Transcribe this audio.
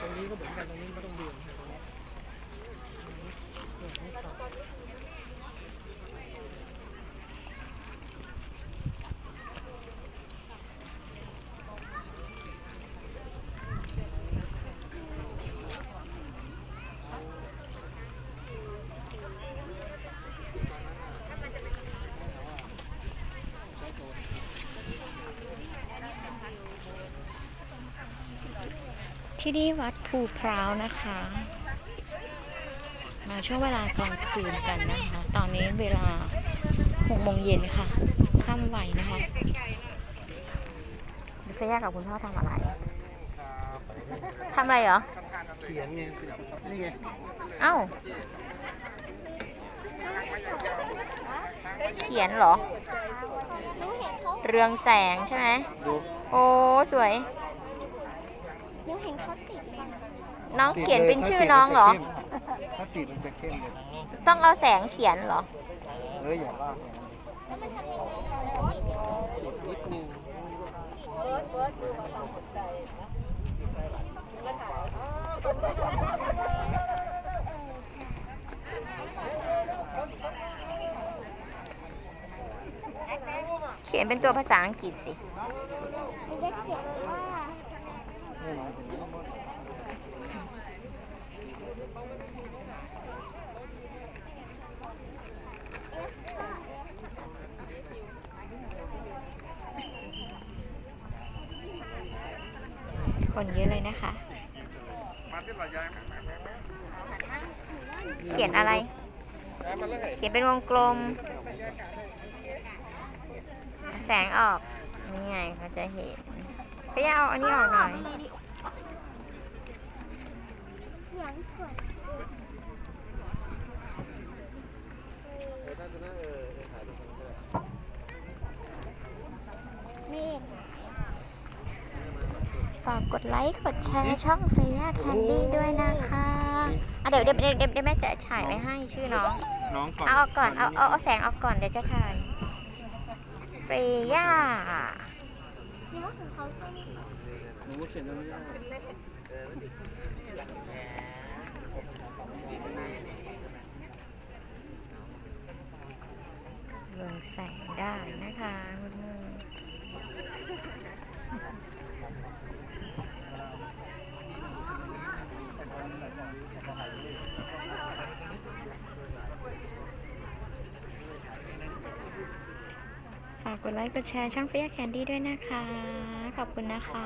ตรงนี้ก็เหมือนกันตรงนี้ก็ต้องดูนะครับ ที่นี่วัดภูพร้าวนะคะ มาช่วงเวลากลางคืนกันนะคะ ตอนนี้เวลาหกโมงเย็นค่ะค่ำไวนะคะเฟย่ากับคุณพ่อทำอะไรทำอะไรเหรอเขียนไงนี่ไงเอ้าเขียนเหรอ เรืองแสงใช่ไหมดูโอ้ สวยห นูเห็นเขาติดกันน้องเขียนเป็นชื่อน้องเหรอ ถ้าติดมันจะเข้มเลยต้องเอาแสงเขียนเหรอ เอออย่าลากนิดนึงเขียนเป็นตัวภาษาอังกฤษสิ มันจะเขียนว่าไม่น้อยถึงนี้ คนเยอะเลยนะคะ เขียนอะไร เขียนเป็นวงกลม แสงออก นี่ไงเขาจะเห็น พยาเอาอันนี้ออกหน่อยเขียนสวยนี่ฝากกดไลค์ กดแชร์ช่องเฟียแคนดี้ด้วยนะคะอะเดี๋ยวเดี๋ยวเดี๋ยวเดี๋ยวแม่จะถ่ายไว้ให้ชื่อน้อง น้องก่อน เอาออกก่อน เอาเอาเอาแสงออกก่อนเดี๋ยวจะถ่ายเฟีย เนี่ว่าของเขาใช่ไหนูเขียนตรงนี้ได้เรืองแสงได้นะคะคุณมือฝากก ดไลค์ กดแชร์ช่องเฟียแคนดี้ด้วยนะคะ ขอบคุณนะคะ